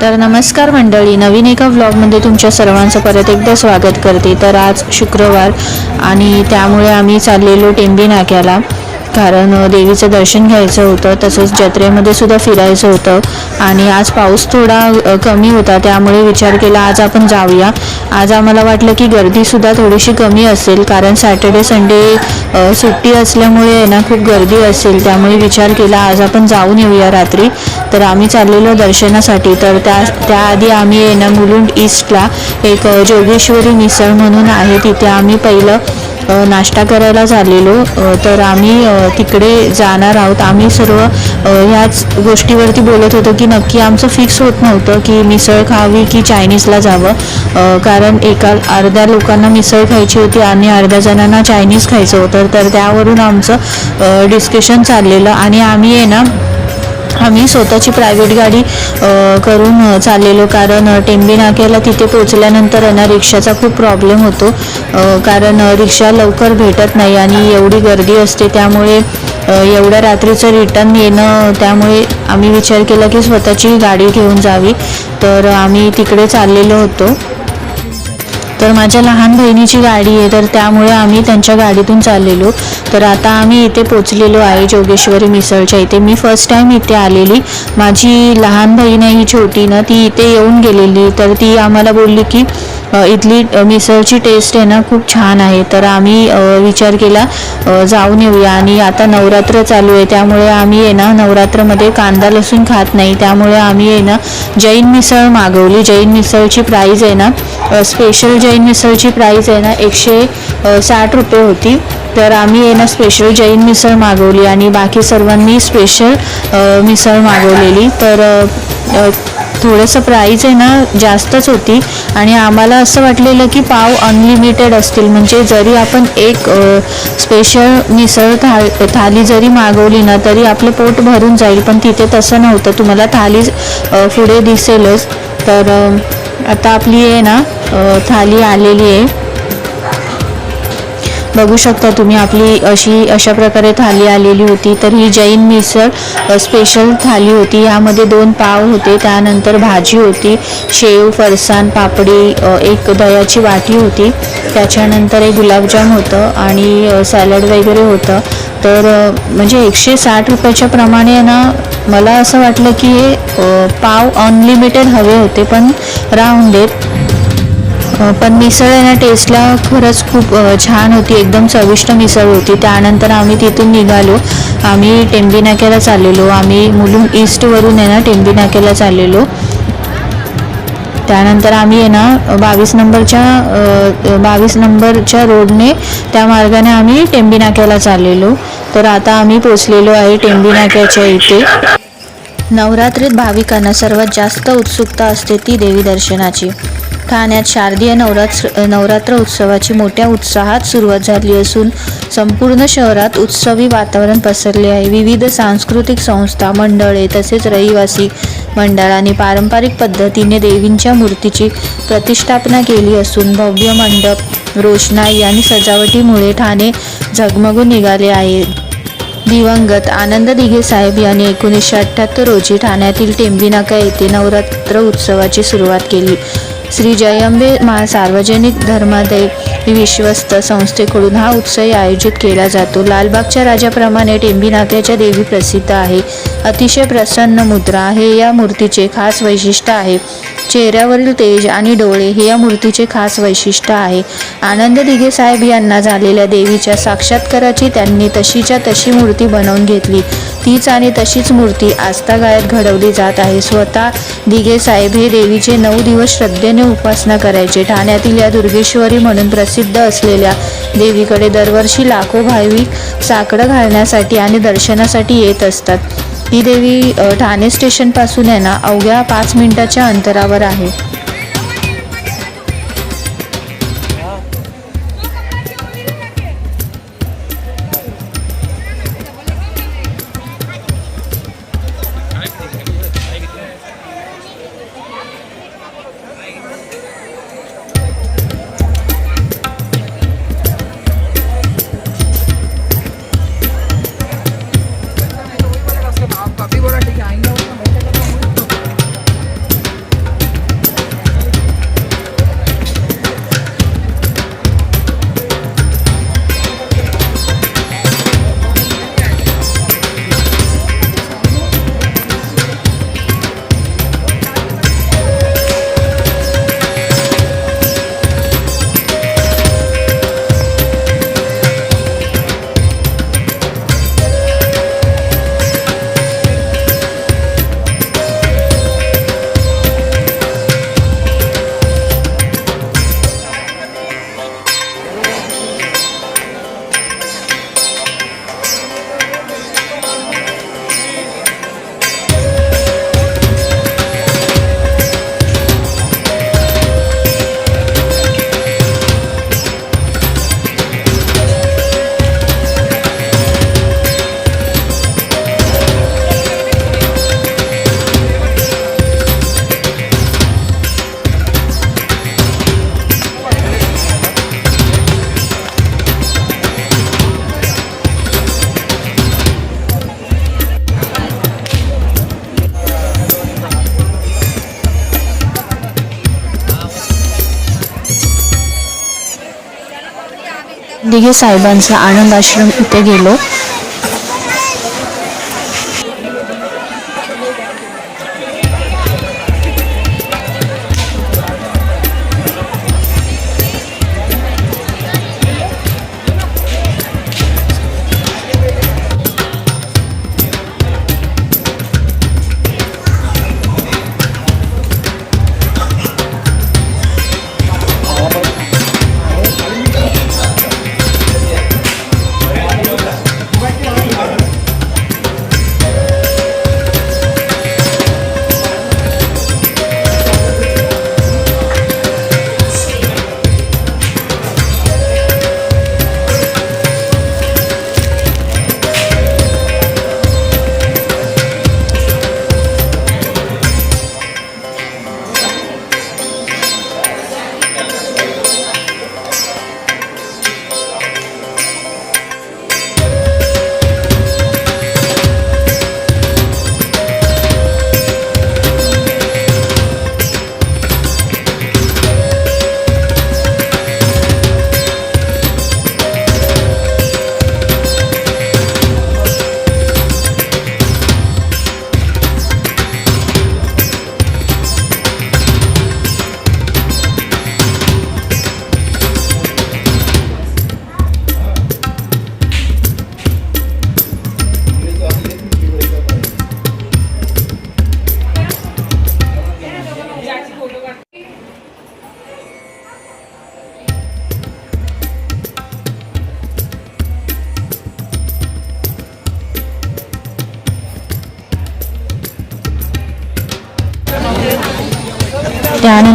तर नमस्कार मंडळी नवीन एका व्लॉगमध्ये तुमच्या सर्वांचं परत एकदा स्वागत करते. तर आज शुक्रवार आणि त्यामुळे आम्ही चाललेलो टेंबी नाक्याला. कारण देवीचं दर्शन घ्यायचं होतं तसंच जत्रेमध्ये सुद्धा फिरायचं होतं. आणि आज पाऊस थोडा कमी होता त्यामुळे विचार केला आज आपण जाऊया. आज आम्हाला वाटलं की गर्दीसुद्धा थोडीशी कमी असेल कारण सॅटर्डे संडे सुट्टी असल्यामुळे ना खूप गर्दी असेल. त्यामुळे विचार केला आज आपण जाऊन येऊया रात्री. तर आम्ही चाललेलो दर्शनासाठी. तर त्या त्याआधी आम्ही येणं ना मुलुंड ईस्टला एक जोगेश्वरी मिसळ म्हणून आहे. तिथे आम्ही पहिलं नाश्ता करायला झालेलो. तर आम्ही तिकडे जाणार आहोत. आम्ही सर्व ह्याच गोष्टीवरती बोलत होतो की नक्की आमचं फिक्स होत नव्हतं की मिसळ खावी की चायनीजला जावं. कारण एका अर्ध्या लोकांना मिसळ खायची होती आणि अर्ध्या जणांना चायनीज खायचं होतं. तर त्यावरून आमचं डिस्कशन चाललेलं आणि आम्ही आहे ना आम्ही स्वतःची प्रायव्हेट गाडी करून चाललेलो. कारण टेंबी नाक्याला तिथे पोचल्यानंतर ना रिक्षाचा खूप प्रॉब्लेम होतो. कारण रिक्षा लवकर भेटत नाही आणि एवढी गर्दी असते. त्यामुळे एवढ्या रात्रीचं रिटर्न येणं त्यामुळे आम्ही विचार केला की स्वतःची गाडी घेऊन जावी. तर आम्ही तिकडे चाललेलो होतो. तर माझ्या लहान बहिणीची गाडी आहे तर त्यामुळे आम्ही त्यांच्या गाडीतून चाललेलो. तर आता आम्ही इथे पोचलेलो आहे जोगेश्वरी मिसळच्या इथे. मी फर्स्ट टाईम इथे आलेली. माझी लहान बहीण आहे ही छोटी ना ती इथे येऊन गेलेली. तर ती आम्हाला बोलली की इथली मिसळची टेस्ट आहे ना खूप छान आहे. तर आम्ही विचार केला जाऊन येऊया. आणि आता नवरात्र चालू आहे त्यामुळे आम्ही आहे ना नवरात्रमध्ये कांदा लसूण खात नाही. त्यामुळे आम्ही आहे ना जैन मिसळ मागवली. जैन मिसळची प्राईज आहे ना स्पेशल स्पेशल जैन मिसळची प्राईज आहे ना एकशे साठ रुपये होती. तर आम्ही आहे ना स्पेशल जैन मिसळ मागवली आणि बाकी सर्वांनी स्पेशल मिसळ मागवलेली. तर थोडंसं प्राईज आहे ना जास्तच होती. आणि आम्हाला असं वाटलेलं की पाव अनलिमिटेड असतील. म्हणजे जरी आपण एक स्पेशल मिसळ था थाली जरी मागवली ना तरी आपलं पोट भरून जाईल. पण तिथे तसं नव्हतं. तुम्हाला थाली पुढे दिसेलच. तर आता आपली आहे ना थाली आलेली आहे. बघू शकता तुम्ही आपली अशी अशा प्रकारे थाली आलेली होती. तर ही जैन मिसळ स्पेशल थाली होती. यामध्ये दोन पाव होते त्यानंतर भाजी होती शेव फरसाण पापडी एक दह्याची वाटी होती. त्याच्यानंतर एक गुलाबजाम होतं आणि सॅलड वगैरे होतं. तर म्हणजे एकशे साठ रुपयाच्या प्रमाणे ना मला असं वाटलं की हे पाव अनलिमिटेड हवे होते पण राहून देत. पण मिसळ आहे ना टेस्टला खरंच खूप छान होती. एकदम चविष्ट मिसळ होती. त्यानंतर आम्ही तिथून निघालो. आम्ही टेंबी नाक्याला चाललेलो. आम्ही मुलून ईस्टवरून आहे ना टेंबी नाक्याला चाललेलो. त्यानंतर आम्ही आहे ना बावीस नंबरच्या बावीस नंबरच्या रोडने त्या मार्गाने आम्ही टेंबी नाक्याला चाललेलो. तर आता आम्ही पोचलेलो आहे टेंबी नाक्याच्या इथे. नवरात्रीत भाविकांना सर्वात जास्त उत्सुकता असते ती देवी दर्शनाची. ठाण्यात शारदीय नवरात्र नवरात्र उत्सवाची मोठ्या उत्साहात सुरुवात झाली असून संपूर्ण शहरात उत्सवी वातावरण पसरले आहे. विविध सांस्कृतिक संस्था मंडळे तसेच रहिवासी मंडळाने पारंपरिक पद्धतीने देवींच्या मूर्तीची प्रतिष्ठापना केली असून भव्य मंडप रोषणाई आणि सजावटीमुळे ठाणे झगमगून निघाले आहे. दिवंगत आनंद दिघे साहेब यांनी एकोणीसशे अठ्ठ्याहत्तर रोजी ठाण्यातील टेंबीनाका येथे नवरात्र उत्सवाची सुरुवात केली. श्री जयंबे मा सार्वजनिक धर्मादय विश्वस्त संस्थेकडून हा उत्सव आयोजित केला जातो. लालबागच्या राजाप्रमाणे टेंबीनाथ्याच्या देवी प्रसिद्ध आहे. अतिशय प्रसन्न मुद्रा हे या मूर्तीचे खास वैशिष्ट्य आहे. चेहऱ्यावरील तेज आणि डोळे हे या मूर्तीचे खास वैशिष्ट्य आहे. आनंद दिघे साहेब यांना झालेल्या देवीच्या साक्षात्काराची त्यांनी तशीच्या तशी मूर्ती बनवून घेतली. तीच आणि तशीच मूर्ती आस्थागायत घडवली जात आहे. स्वतः दिघे साहेब हे देवीचे नऊ दिवस श्रद्धेने उपासना करायचे. ठाण्यातील या दुर्गेश्वरी म्हणून प्रसिद्ध असलेल्या देवीकडे दरवर्षी लाखो भाविक साकडं घालण्यासाठी आणि दर्शनासाठी येत असतात. ही देवी ठाणे स्टेशनपासून आहे ना अवघ्या पाच मिनिटाच्या अंतरावर आहे. तिघे साहेबांचा आनंद आश्रम इथे गेलो.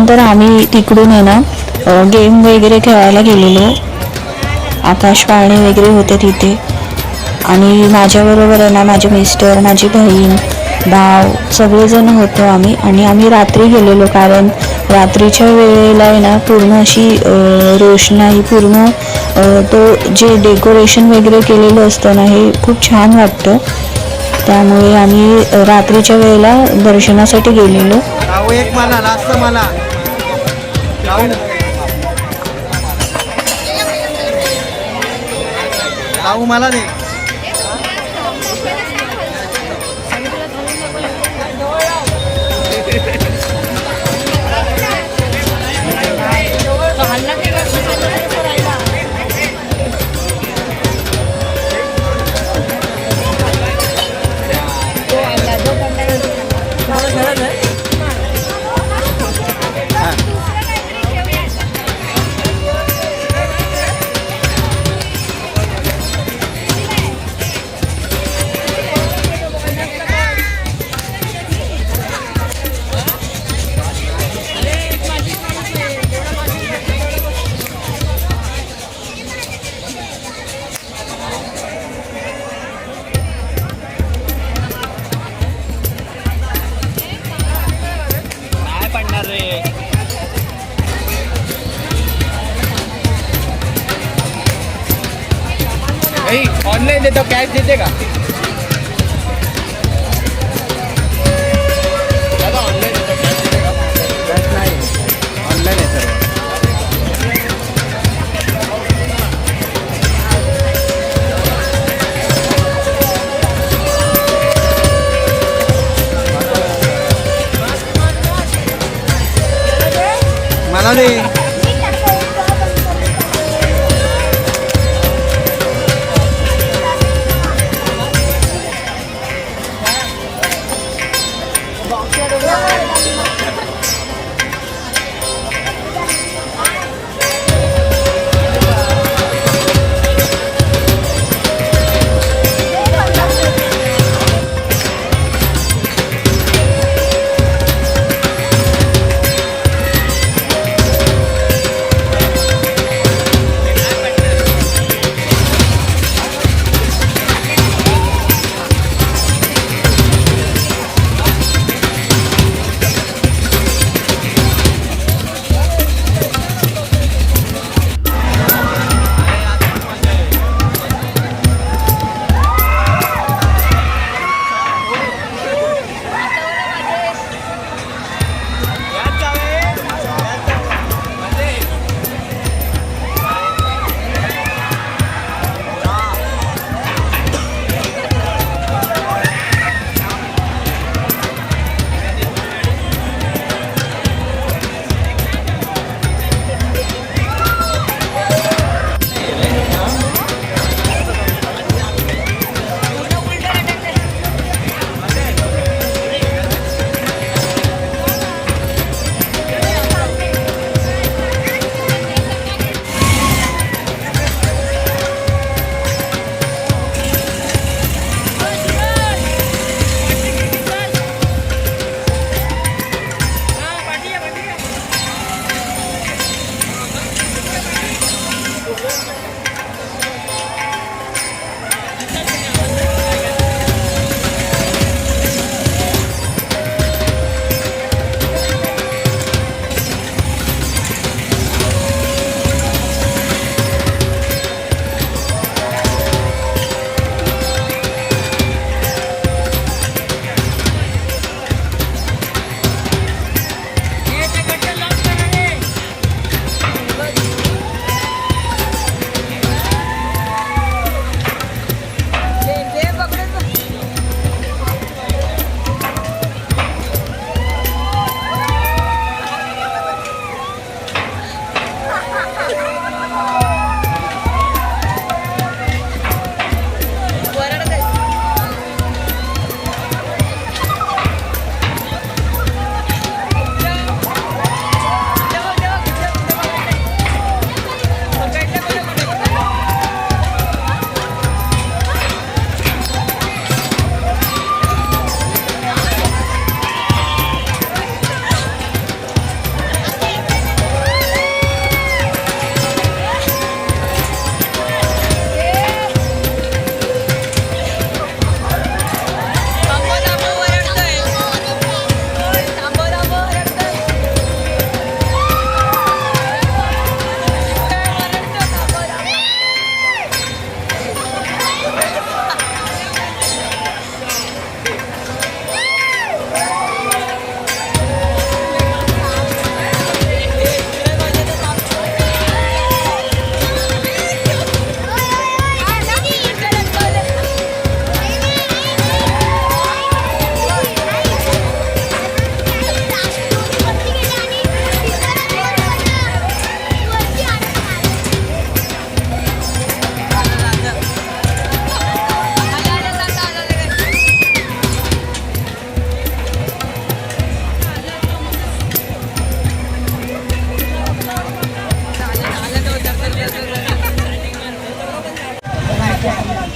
त्यानंतर आम्ही तिकडून आहे ना गेम वगैरे खेळायला गेलेलो. आकाश पाळणे वगैरे होते तिथे. आणि माझ्याबरोबर आहे ना माझे मिस्टर माझी बहीण भाव सगळेजण होतो आम्ही. आणि आम्ही रात्री गेलेलो कारण रात्रीच्या वेळेला आहे ना पूर्ण अशी रोषणाई पूर्ण तो जे डेकोरेशन वगैरे केलेलं असतं ना हे खूप छान वाटतं. त्यामुळे आम्ही रात्रीच्या वेळेला दर्शनासाठी गेलेलो. एक मला. लावू? मला नाही